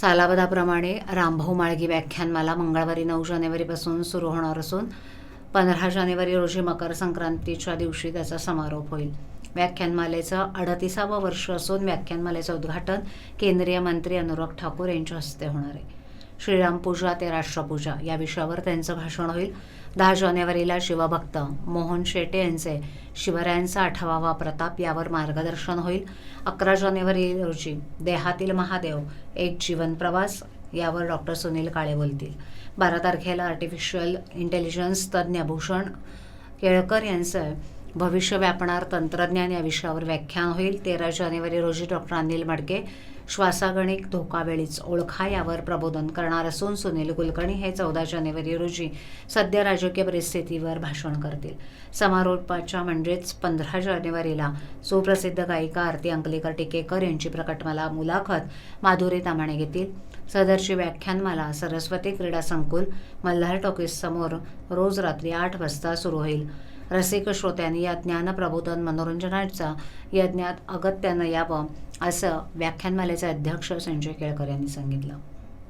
सालाबदाप्रमाणे रामभाऊ माळगी व्याख्यानमाला मंगळवारी नऊ जानेवारीपासून सुरू होणार असून पंधरा जानेवारी रोजी मकर संक्रांतीच्या दिवशी त्याचा समारोप होईल. व्याख्यानमालेचं अडतीसावं वर्ष असून व्याख्यानमालेचं उद्घाटन केंद्रीय मंत्री अनुराग ठाकूर यांच्या हस्ते होणार आहे. श्रीरामपूजा ते राष्ट्रपूजा या विषयावर त्यांचं भाषण होईल. दहा जानेवारीला शिवभक्त मोहन शेटे यांचे शिवरायांचा आठवावा प्रताप यावर मार्गदर्शन होईल. अकरा जानेवारी रोजी देहातील महादेव एक जीवन प्रवास यावर डॉक्टर सुनील काळे बोलतील. बारा तारखेला आर्टिफिशियल इंटेलिजन्स तज्ज्ञ भूषण केळकर यांचं भविष्य व्यापणार तंत्रज्ञान या विषयावर व्याख्यान होईल. तेरा जानेवारी रोजी डॉक्टर अनिल मडके श्वासागणिक धोकावेळीच ओळखा यावर प्रबोधन करणार असून सुनील कुलकर्णी हे चौदा जानेवारी रोजी सध्या राजकीय परिस्थितीवर भाषण करतील. समारोपाच्या म्हणजेच पंधरा जानेवारीला सुप्रसिद्ध गायिका आरती अंकलेकर टिकेकर यांची प्रकटमाला मुलाखत माधुरी तामाणे घेतील. सदरची व्याख्यानमाला सरस्वती क्रीडा संकुल मल्हार टॉकीज समोर रोज रात्री आठ वाजता सुरू होईल. रसिक श्रोत्यांनी या ज्ञान प्रबोधन मनोरंजनाचा यज्ञात अगत्यानं यावं असं व्याख्यानमालेचे अध्यक्ष संजय केळकर यांनी सांगितलं.